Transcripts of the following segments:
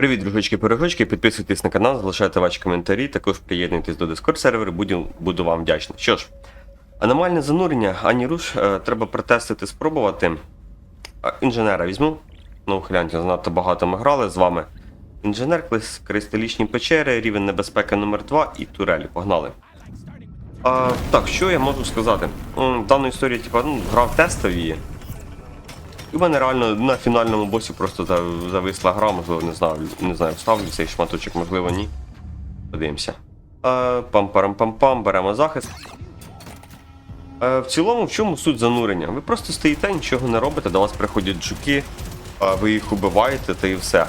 Привіт, дружочки перегочки підписуйтесь на канал, залишайте ваші коментарі, також приєднуйтесь до Discord серверу, буду, буду вам вдячний. Що ж, аномальне занурення, ані руш, е, треба протестити, спробувати. Інженера візьму. Ну, гляньте, занадто багато ми грали з вами. Інженер, кристалічні печери, рівень небезпеки номер 2 і турелі. Погнали. А, так, що я можу сказати? Дану історію, типа, ну, грав тестові. І в мене реально на фінальному босі просто зависла гра, можливо, не знаю, не знаю, вставлю цей шматочок, можливо, ні. Подивимося. А, Пам-парам-пам-пам, беремо захист. Е, В цілому, в чому суть занурення? Ви просто стоїте, нічого не робите, до вас приходять жуки, ви їх убиваєте та і все.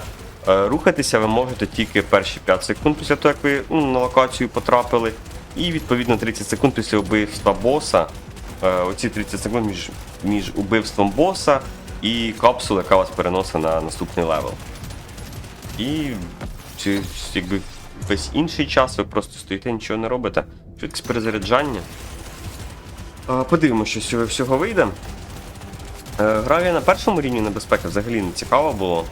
Е, Рухатися ви можете тільки перші 5 секунд після того, як ви ну, на локацію потрапили. І відповідно 30 секунд після вбивства боса. Е, Оці 30 секунд між, між убивством боса і капсула, яка вас переносить на наступний левел. І чи, якби весь інший час ви просто стоїте, нічого не робите. Швидкість перезаряджання. Подивимося, що з всього вийде. Е, Грав я на першому рівні небезпеки взагалі не цікаво було.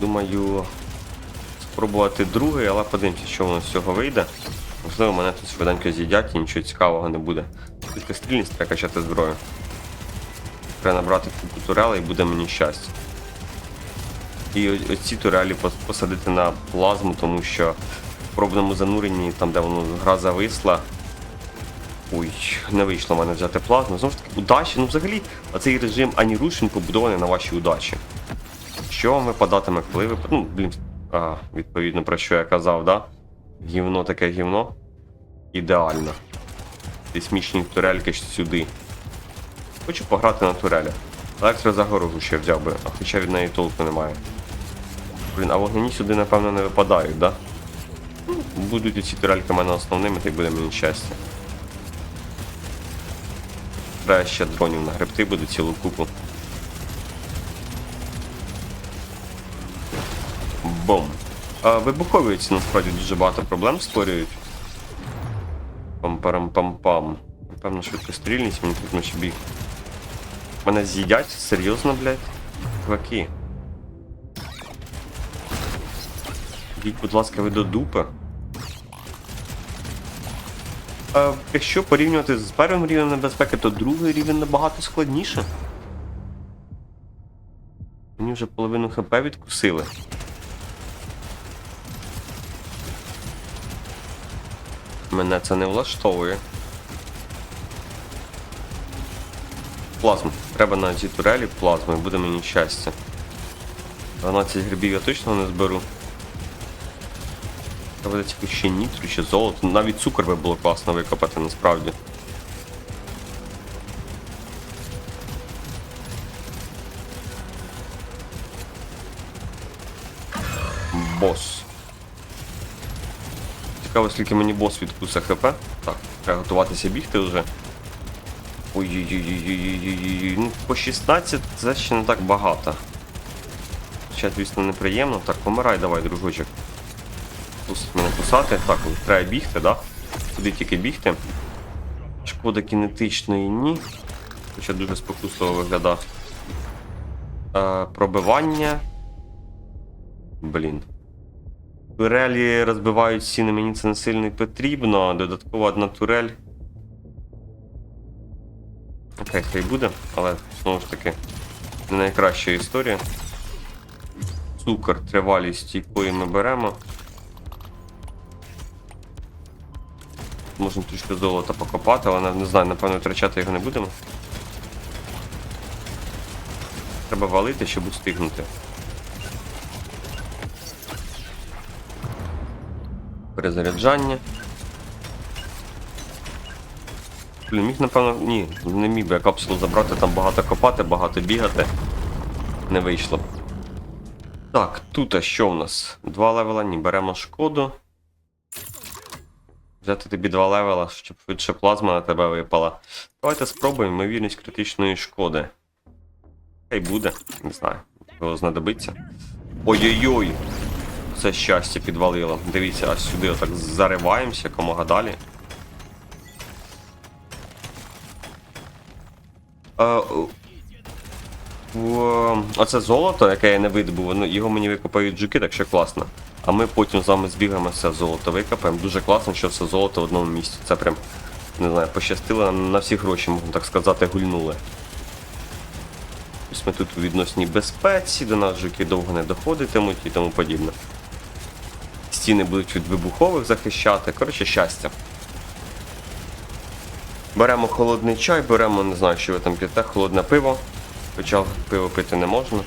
Думаю, спробувати другий, але подивимося, що воно з цього вийде. Можливо, мене тут швиденько з'їдять і нічого цікавого не буде. Тільки стрільність треба качати зброю. Треба набрати купу турелей і буде мені щастя. І оці турелі посадити на плазму, тому що в пробному зануренні, там де воно гра зависла, Ой, не вийшло в мене взяти плазму. Знову ж таки, удачі. Ну взагалі, цей режим ані руш, він побудований на вашій удачі. Що вам випадатиме, коли ви. Ну, блін, а, відповідно про що я казав, да? Гівно таке гівно. Ідеально. Ці смішні турельки сюди. Хочу пограти на турелях. Електрозагорожу ще взяв би, а хоча від неї толку немає. Блін, а вогняні сюди, напевно, не випадають, да? Ну, Будуть ці турельки в мене основними, та й буде мені щастя. Треба ще дронів нагребти буде цілу купу. Бом. А, вибухові насправді дуже багато проблем створюють. Пам-парам-пам-пам. Напевно, швидкострільність, мені потрібно ще біг. Мене з'їдять? Серйозно, блядь? Кваки. Йдіть, будь ласка, ви до дупи. Е, якщо порівнювати з першим рівнем небезпеки, то другий рівень набагато складніше. Мені вже половину ХП відкусили. Мене це не влаштовує. Плазму. Треба на ці турелі плазму і буде мені щастя. 12 грибів я точно не зберу. Треба буде тільки ще нітру, ще золото. Навіть цукор би було класно викопати насправді. Бос. Цікаво, скільки мені бос відкуса хп. Так, треба готуватися бігти вже. Ой-ой-ой-ой-ой-ой-ой. Ну, по 16 це ще не так багато. Ще, звісно, неприємно. Так, помирай давай, дружочок. Пустить мене кусати. Так, треба бігти, да? Куди тільки бігти. Шкода кінетичної ні. Хоча дуже спокусливо виглядає. Е, пробивання. Блін. Турелі розбивають стіни, мені це не сильно потрібно. Додаткова одна турель. Окей, хай буде, але знову ж таки не найкраща історія. Цукор, тривалість, якої ми беремо. Можна трішки золота покопати, але не знаю, напевно, втрачати його не будемо. Треба валити, щоб устигнути. Перезаряджання. Блін, міг, напевно, ні, не міг би я капсулу забрати, там багато копати, багато бігати. Не вийшло. Так, тут а що у нас? Два левела, ні, беремо шкоду. Взяти тобі два левела, щоб швидше плазма на тебе випала. Давайте спробуємо ймовірність критичної шкоди. Хай буде, не знаю, його знадобиться. Ой-ой-ой! Це щастя підвалило. Дивіться, аж сюди отак зариваємося, якомога далі. Оце золото, яке я не видобув, його мені викопають жуки, так що класно. А ми потім з вами збігаємо все золото викопаємо. Дуже класно, що все золото в одному місці. Це прям, не знаю, пощастило на всі гроші, можна так сказати, гульнули. Ось ми тут у відносній безпеці, до нас жуки довго не доходитимуть і тому подібне. Стіни будуть від вибухових захищати. Коротше, щастя. Беремо холодний чай, беремо, не знаю, що ви там п'єте, холодне пиво. Хоча пиво пити не можна.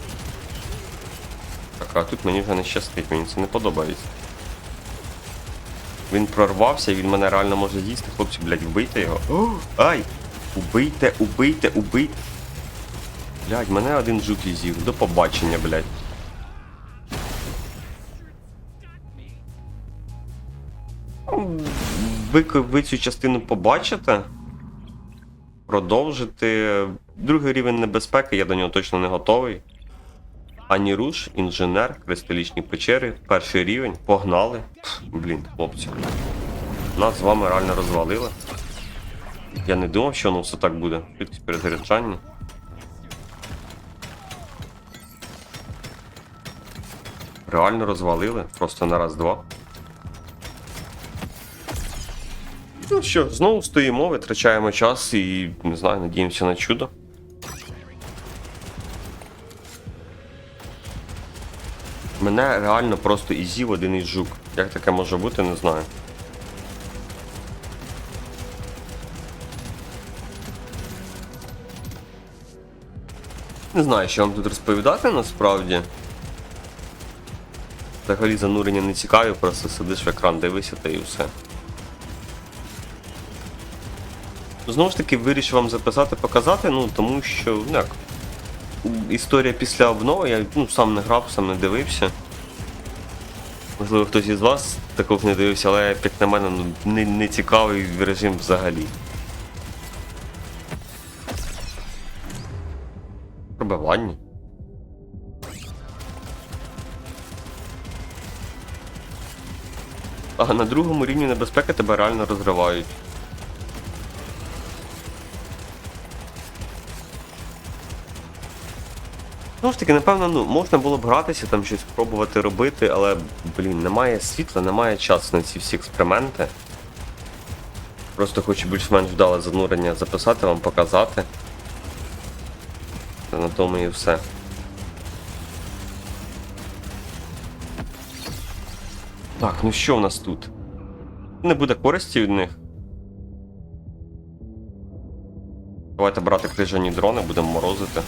Так, а тут мені вже не щастить, мені це не подобається. Він прорвався він мене реально може з'їсти. Хлопці, блядь, вбийте його. О, ай! Убийте, убийте, убийте. Блядь, мене один жук і з'їв. До побачення, блядь. Ну, Ви, ви цю частину побачите? Продовжити. Другий рівень небезпеки, я до нього точно не готовий. Ані руш, інженер, кристалічні печери, перший рівень, погнали. Блін, хлопці. Нас з вами реально розвалили. Я не думав, що воно все так буде. Швидкість перезаряджання. Реально розвалили, просто на раз-два. Ну що, знову стоїмо, витрачаємо час і не знаю, надіємося на чудо. Мене реально просто і з'їв один із жук. Як таке може бути, не знаю. Не знаю, що вам тут розповідати насправді. Взагалі занурення не цікаві, просто сидиш в екран, дивишся та і все. Знову ж таки, вирішив вам записати, показати, ну тому що ну, як. Історія після обнови, я ну, сам не грав, сам не дивився. Можливо, хтось із вас також не дивився, але як на мене ну, не, не цікавий режим взагалі. Пробивання. А на другому рівні небезпеки тебе реально розривають. Знову ж таки, напевно, ну, можна було б гратися, там щось пробувати робити, але, блін, немає світла, немає часу на ці всі експерименти. Просто хочу більш-менш вдале занурення записати, вам показати. Та на тому і все. Так, ну що в нас тут? Не буде користі від них. Давайте брати крижані дрони, будемо морозити.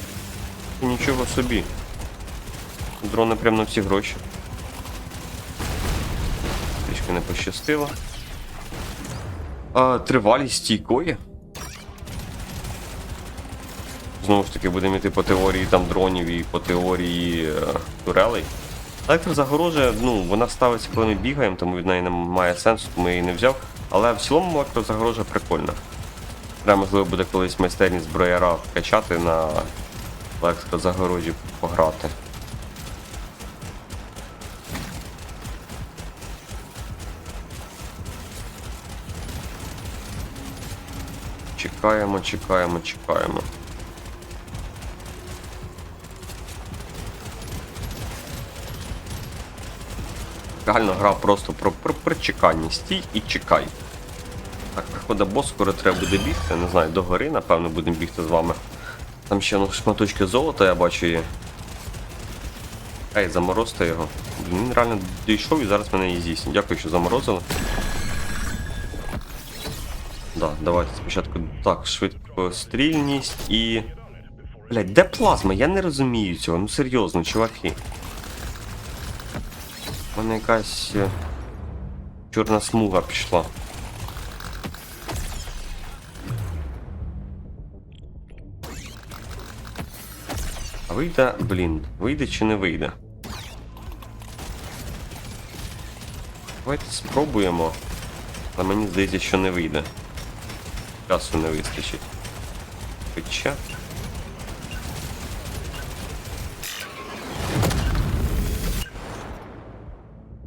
Нічого собі. Дрони прямо на всі гроші. Трішки не пощастило. А, тривалість стійкої. Знову ж таки, будемо йти по теорії там дронів і по теорії е, турелей. Електрозагорожа, ну, вона ставиться, коли ми бігаємо, тому від неї немає сенсу, тому я її не взяв. Але в цілому електрозагорожа прикольна. Треба, можливо, буде колись майстерність зброяра вкачати на електрозагорожі пограти. Чекаємо, чекаємо, чекаємо. Реально гра просто про, причекання. Стій і чекай. Так, приходить бос, скоро треба буде бігти. Не знаю, до гори, напевно, будемо бігти з вами. Там ще ну, шматочки золота, я бачу є. Ей, заморозьте його. Він реально дійшов і зараз мене і з'їсть. Дякую, що заморозили. Да, давайте спочатку так, швидкострільність і. Блять, де плазма? Я не розумію цього. Ну серйозно, чуваки. У мене якась е, чорна смуга пішла. Вийде, блін, вийде чи не вийде? Давайте спробуємо. Але мені здається, що не вийде. Часу не вистачить. Хоча.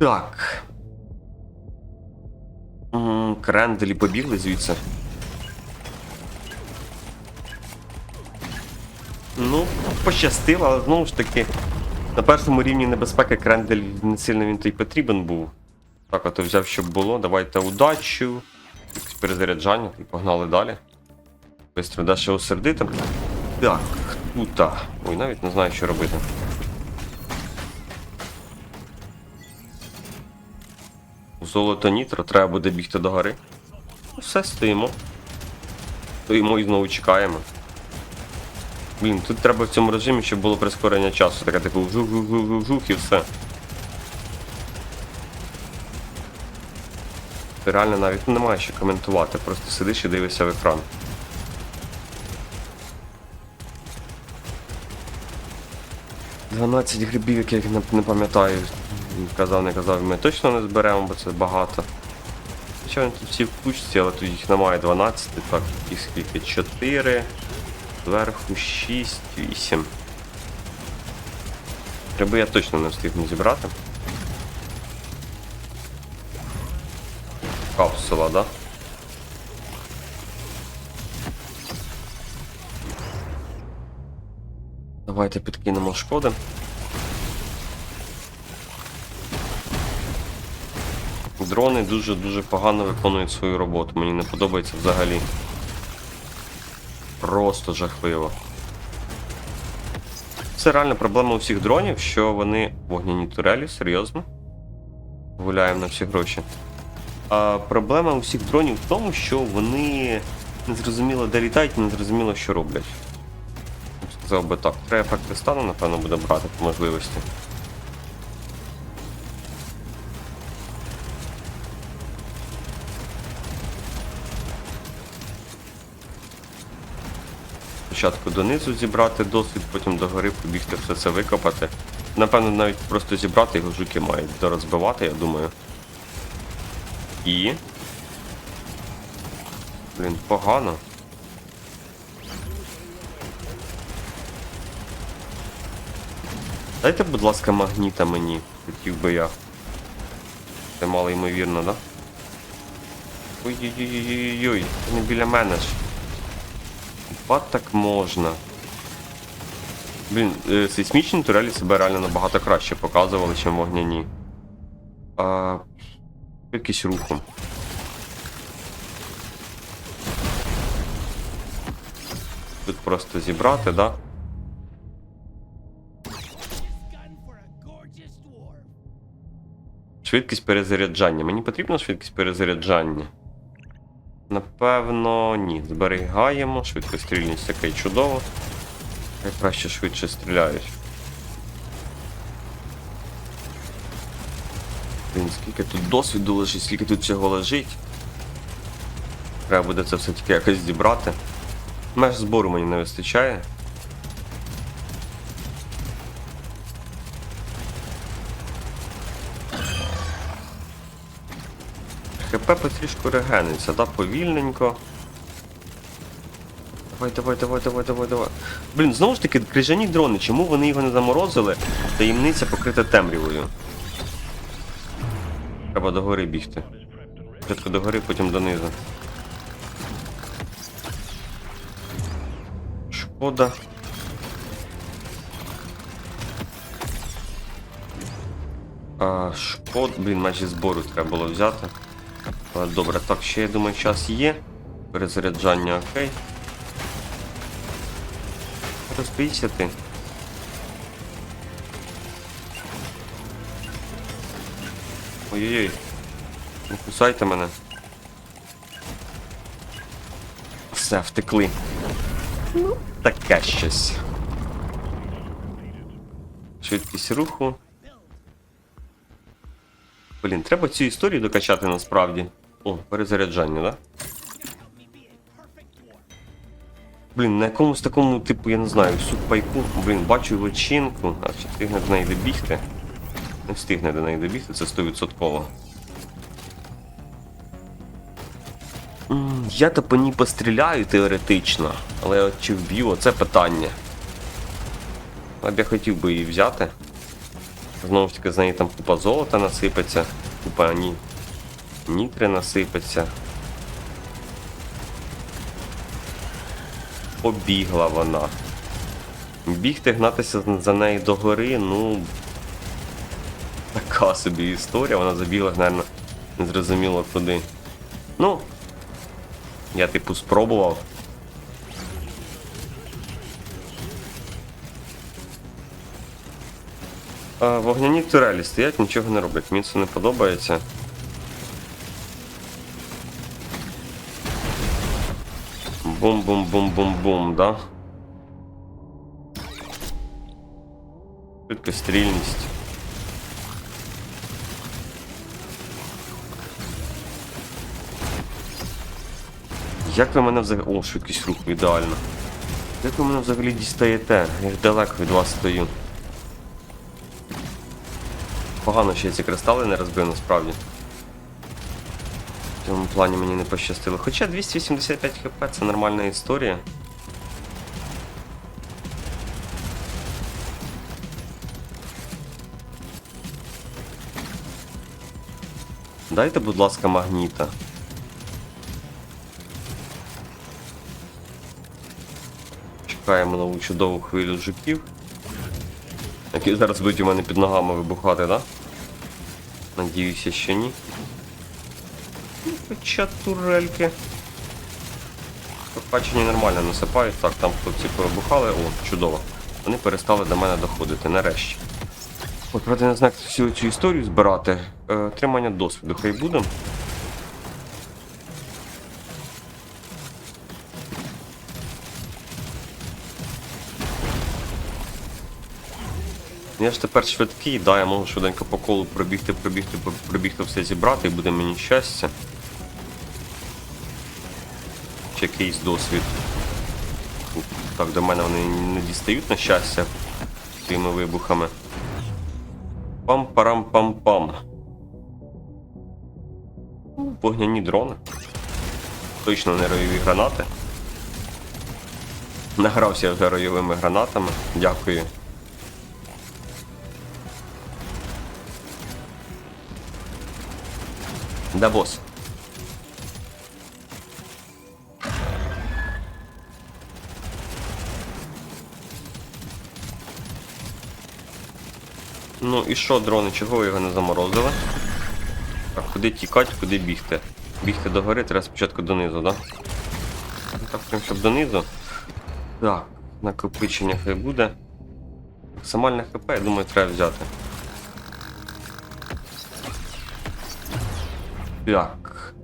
Так. Кренделі побігли звідси. Ну, пощастило, але знову ж таки, на першому рівні небезпеки крендель не сильно він той потрібен був. Так, а то взяв, щоб було. Давайте удачу. Перезаряджання і погнали далі. Бистро да ще осердити. Так, тута. Ой, навіть не знаю, що робити. Золото нітро, треба буде бігти до гори. Ну, Все, стоїмо. Стоїмо і знову чекаємо. Блін, тут треба в цьому режимі, щоб було прискорення часу. Таке типу жух-жух-жух-жух і все. Ти реально навіть немає що коментувати, просто сидиш і дивишся в екран. Дванадцять грибів, яких я не, пам'ятаю. Казав, не казав, ми точно не зберемо, бо це багато. Вони тут всі в кучці, але тут їх немає 12, так, і скільки? 4, зверху 6, 8. Гриби я точно не встигну зібрати. Капсула, да? Давайте підкинемо шкоди. Дрони дуже-дуже погано виконують свою роботу. Мені не подобається взагалі. Просто жахливо. Це реально проблема у всіх дронів, що вони вогняні турелі, серйозно. Гуляємо на всі гроші. А проблема у всіх дронів в тому, що вони не зрозуміло де літають, і не зрозуміло, що роблять. Сказав би так. Треба ефекти стану, напевно, буде брати по можливості. Спочатку донизу зібрати досвід, потім догори побігти все це викопати. Напевно, навіть просто зібрати його жуки мають дорозбивати, я думаю. І. Блін, погано. Дайте, будь ласка, магніта мені. Хотів би я. Це мало ймовірно, да? Ой-ой-ой-ой-ой, не біля мене ж. Хіба так можна? Блін, е, сейсмічні турелі себе реально набагато краще показували, ніж вогняні. А, Якийсь руху. Тут просто зібрати, да? Швидкість перезаряджання. Мені потрібна швидкість перезаряджання? Напевно, ні. Зберігаємо. Швидкострільність таке чудово. Хай краще швидше стріляють. Блін, скільки тут досвіду лежить, скільки тут всього лежить. Треба буде це все-таки якось зібрати. Меж збору мені не вистачає. ХП потрішку регениться, да, повільненько. Давай, давай, давай, давай, давай, давай. Блін, знову ж таки, крижані дрони, чому вони його не заморозили? Таємниця покрита темрявою. Треба до гори бігти. Спочатку до гори, потім донизу. Шкода. А, шкод, блін, майже збору треба було взяти. Але добре, так, ще я думаю, час є. Перезаряджання окей. Розбійся ти. Ой-ой-ой. Не кусайте мене. Все, втекли. Ну, таке щось. Швидкість руху. Блін, треба цю історію докачати насправді. О, перезаряджання, да? Блін, на якомусь такому, типу, я не знаю, супайку, блін, бачу личинку, а чи встигне до неї добігти? Не встигне до неї добігти, це 100%. Я то по ній постріляю теоретично, але от чи вб'ю, оце питання. Б я хотів би її взяти. Знову ж таки, з неї там купа золота насипеться, купа ні... нітри насипеться. Побігла вона. Бігти, гнатися за- нею до гори, ну. Така собі історія, вона забігла, мабуть, незрозуміло куди. Ну. Я типу спробував. Вогняні турелі стоять, нічого не роблять. Мені це не подобається. Бум-бум-бум-бум-бум, да? Швидкострільність. Як ви мене взагалі. О, швидкість руху ідеально. Як ви мене взагалі дістаєте? Я далеко від вас стою. Погано, що я ці кристали не розбив насправді. В цьому плані мені не пощастило. Хоча 285 хп це нормальна історія. Дайте, будь ласка, магніта. Чекаємо нову чудову хвилю жуків. Які зараз будуть у мене під ногами вибухати, так? Да? Надіюся, що ні. Хоча турельки. Прокачені нормально насипають. Так, там хлопці повибухали. О, чудово. Вони перестали до мене доходити, нарешті. От, правда, не знаю, як всю цю історію збирати. Е, Отримання досвіду хай буде. Я ж тепер швидкий, да, я можу швиденько по колу пробігти, пробігти, пробігти все зібрати і буде мені щастя. Чи якийсь досвід. Так, до мене вони не дістають на щастя своїми вибухами. Пам-парам-пам-пам. Вогняні дрони. Точно не ройові гранати. Награвся вже ройовими гранатами. Дякую. Да босс. Ну і що, дрони, чого ви його не заморозили? Так, куди тікати, куди бігти? Бігти до гори, треба спочатку донизу, да? Ну, Так, прям щоб донизу. Так, накопичення хай буде. Максимальне хп, я думаю, треба взяти. Так.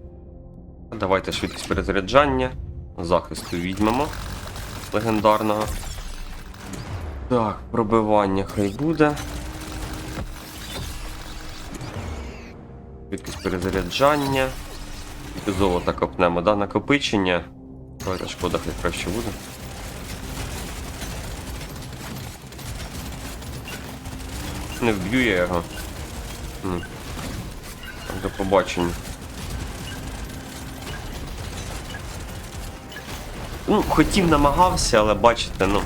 Давайте швидкість перезаряджання. Захисту візьмемо. Легендарного. Так, пробивання хай буде. Швидкість перезаряджання. Золото копнемо, да? Накопичення. Давайте шкода хай краще буде. Не вб'ю я його. До побачення. Ну, хотів намагався, але бачите, ну,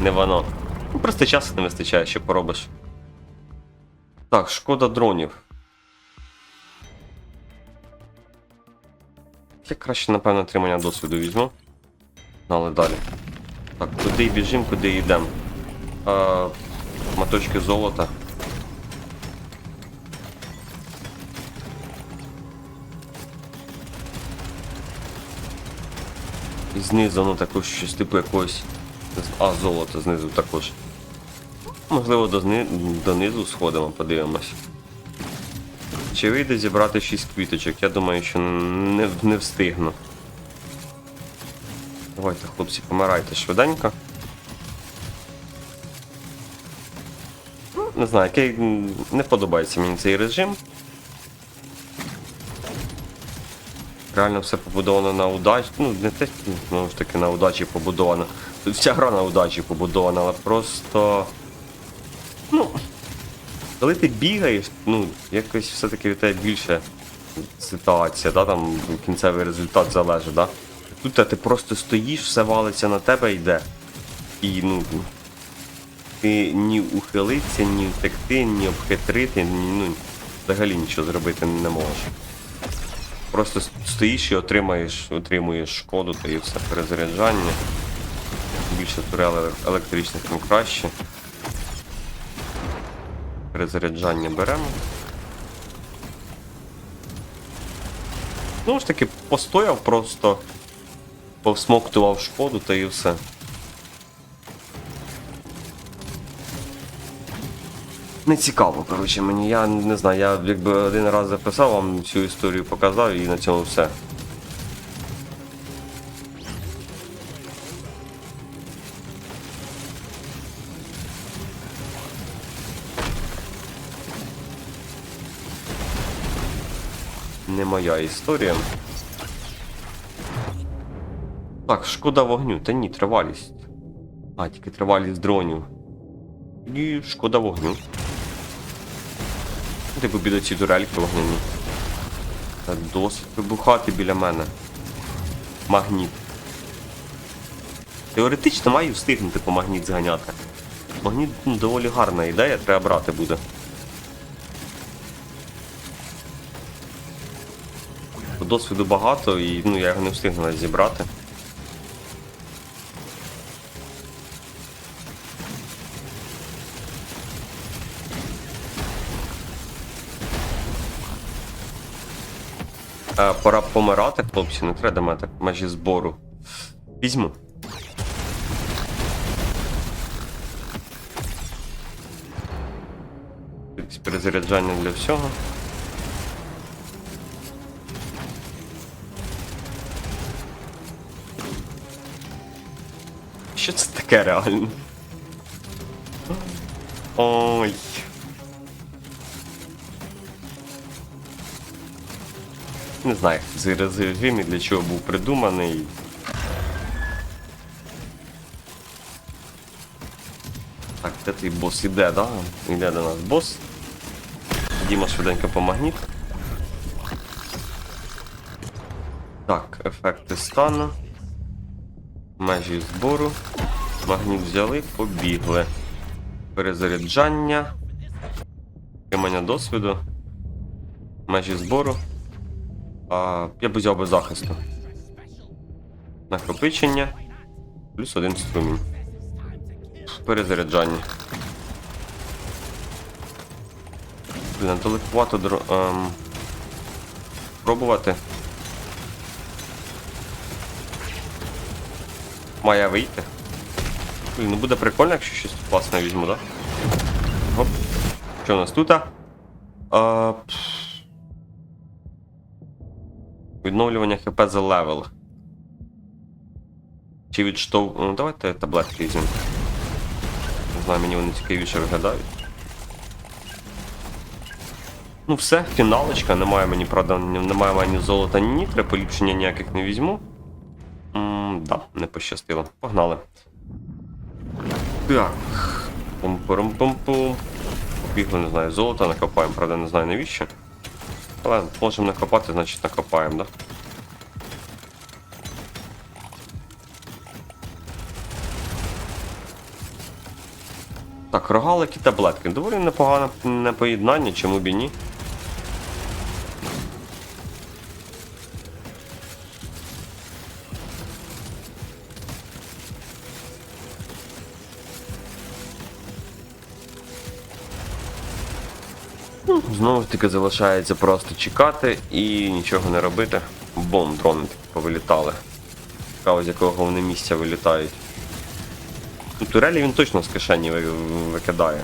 не воно. Ну, просто часу не вистачає, що поробиш. Так, шкода дронів. Я краще, напевно, отримання досвіду візьму. Але далі. Так, куди біжимо, куди йдемо. А, моточки золота. Знизу, ну також щось типу якогось. А, золото знизу також. Можливо, до донизу сходимо, подивимось. Чи вийде зібрати 6 квіточок? Я думаю, що не, не встигну. Давайте, хлопці, помирайте швиденько. Не знаю, який не подобається мені цей режим. Реально все побудовано на удачі. Ну, не те, ну, ж таки, на удачі побудовано. Тут вся гра на удачі побудована, але просто. Ну. Коли ти бігаєш, ну, якось все-таки від тебе більше ситуація, да, там кінцевий результат залежить, да? Тут ти просто стоїш, все валиться на тебе йде. І ну. Ти ні ухилитися, ні втекти, ні обхитрити, ні, ну, взагалі нічого зробити не можеш. Просто стоїш і отримаєш, отримуєш шкоду та і все перезаряджання. більше турел електричних, тим краще. Перезаряджання беремо. Знову ж таки, постояв просто, повсмоктував шкоду та і все. Не цікаво, коротше, мені. Я не знаю, я якби один раз записав вам цю історію, показав і на цьому все. Не моя історія. Так, шкода вогню. Та ні, тривалість. А, тільки тривалість дронів. І шкода вогню. Типу біля ці дурельки вогняні. Досить вибухати біля мене. Магніт. Теоретично маю встигнути по магніт зганяти. Магніт ну, доволі гарна ідея, треба брати буде. Досвіду багато і ну, я його не встигну зібрати. Е, пора помирати, хлопці, не треба так межі збору. Візьму. Перезаряджання для всього. Що це таке реально? Ой. Не знаю, цей режим і для чого був придуманий. Так, де той бос іде, да? Іде до нас бос. Діма швиденько по магніт. Так, ефекти стану. Межі збору. Магніт взяли, побігли. Перезаряджання. Тримання досвіду. Межі збору. А, я б взяв би захисту. Накопичення. Плюс один струмінь. Перезаряджання. Блін, далекувато дро... ем... Пробувати. Має вийти. Блін, ну буде прикольно, якщо щось класне візьму, да? Гоп. Що у нас тут? А, пф. Відновлювання ХП за левел. Чи відштов... Ну, давайте таблетки візьмемо. Не знаю, мені вони цікавіше виглядають. Ну все, фіналочка, немає мені, правда, немає мені золота, ні нітри, поліпшення ніяких не візьму. М, да, не пощастило. Погнали. Так. Пум-пум-пум-пум. Побігли, не знаю, золото накопаємо, правда, не знаю навіщо. Але можемо накопати, значить накопаємо, да? Так, рогалики таблетки. Доволі непогане не поєднання, чому б і ні. Ну, Знову ж таки залишається просто чекати і нічого не робити. Бом, дрони такі повилітали. Цікаво, з якого вони місця вилітають. Турелі він точно з кишені викидає.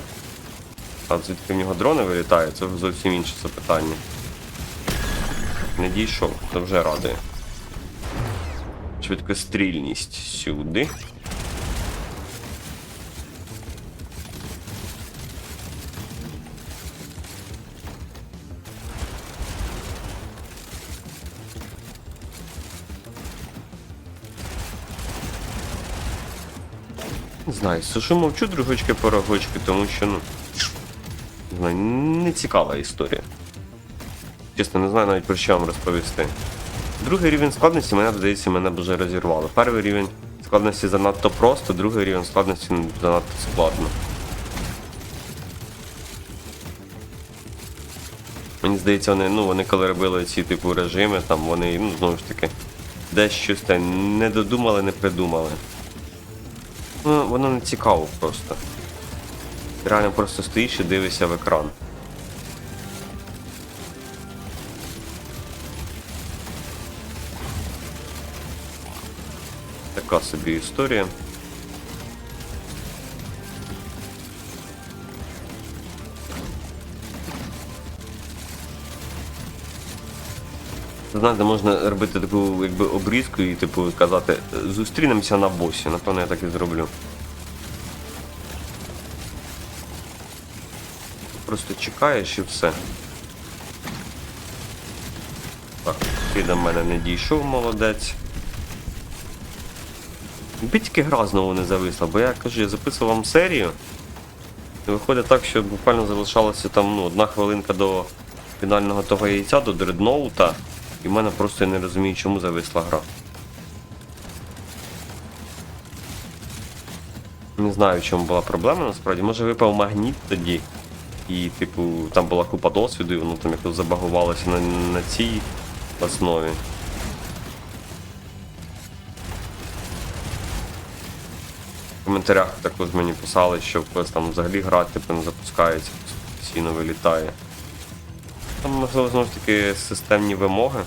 А звідки в нього дрони вилітають, це зовсім інше запитання. Не дійшов, це вже радує. Швидкострільність сюди. Знаю, сушу мовчу другочки порогочки, тому що, ну. Не знаю, не цікава історія. Чесно, не знаю навіть про що вам розповісти. Другий рівень складності мене здається, мене вже розірвало. Перший рівень складності занадто просто, другий рівень складності занадто складно. Мені здається, вони, ну, вони коли робили ці типу режими, там вони, ну, знову ж таки, десь щось не додумали, не придумали. Ну, воно не цікаво просто. Ти реально просто стоїш і дивишся в екран. Така собі історія. Знаєте, можна робити таку якби обрізку і типу казати зустрінемося на босі. Напевно, я так і зроблю. Просто чекаєш і все. Так, ти до мене не дійшов, молодець. Би тільки гра знову не зависла, бо я кажу, я записував вам серію. І виходить так, що буквально залишалося там ну, одна хвилинка до фінального того яйця, до дредноута. І в мене просто я не розумію, чому зависла гра. Не знаю, в чому була проблема насправді. Може випав магніт тоді. І, типу, там була купа досвіду, і воно там якось забагувалося на, на цій основі. В коментарях також мені писали, що там взагалі гра типу, не запускається, постійно вилітає. Там, можливо, знову ж таки системні вимоги.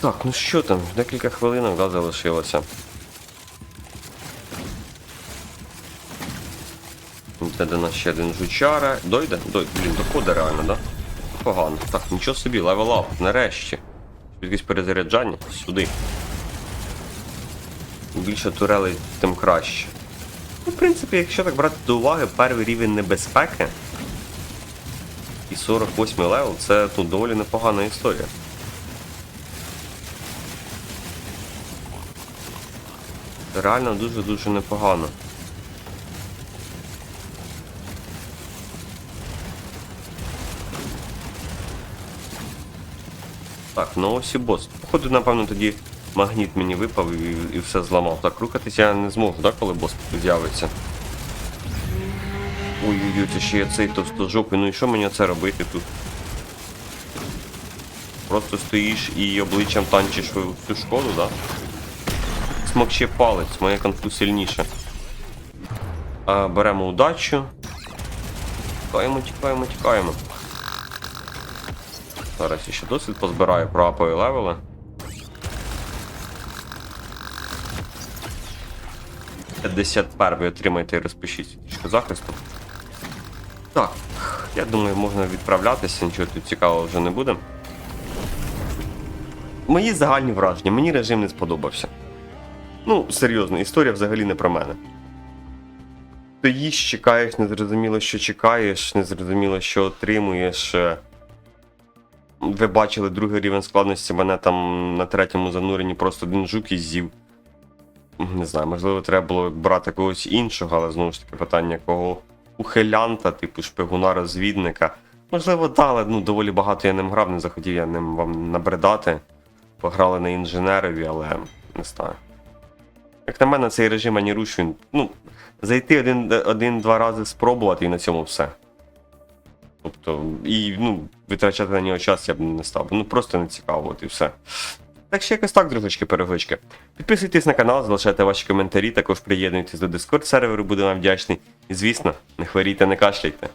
Так, ну що там, декілька хвилинок да, залишилося. Де до нас ще один жучара. Дойде? Дойде. Блін, доходить реально, да? Погано. Так, нічого собі, левел ап, нарешті. Якесь перезаряджання сюди. Більше турелей, тим краще. Ну, в принципі, якщо так брати до уваги, перший рівень небезпеки і 48 левел це тут доволі непогана історія. Реально дуже-дуже непогано. Так, ну ось і бос. Походу, напевно, тоді магніт мені випав і, і все зламав. Так, рухатися я не зможу, так, коли бос з'явиться. Ой-ой-ой, це ще є цей товстожопий. Ну і що мені це робити тут? Просто стоїш і обличчям танчиш в цю шкоду, да? Смокче палець, моє конфу сильніше. Беремо удачу. Тікаємо, тікаємо, тікаємо. Зараз я ще досвід позбираю про апові левели. П'ятдесят перший отримайте і розпишіть трішки захисту. Так, я думаю, можна відправлятися, нічого тут цікавого вже не буде. Мої загальні враження, мені режим не сподобався. Ну, серйозно, історія взагалі не про мене. Стоїш, чекаєш, незрозуміло, що чекаєш, незрозуміло, що отримуєш. Ви бачили другий рівень складності, мене там на третьому зануренні просто один жук і з'їв. Не знаю, можливо, треба було брати когось іншого, але знову ж таки питання якого ухилянта, типу шпигуна-розвідника. Можливо, да, але ну, доволі багато я ним грав, не захотів я ним вам набридати. Пограли на інженерові, але не знаю. Як на мене, цей режим ані руш, він. Ну, зайти один- один-два рази спробувати і на цьому все. Тобто, і ну, витрачати на нього час я б не став. Ну просто не цікаво, от і все. Так що якось так, дружечки перегочки. Підписуйтесь на канал, залишайте ваші коментарі, також приєднуйтесь до Discord серверу, буду вам вдячний. І звісно, не хворійте, не кашляйте.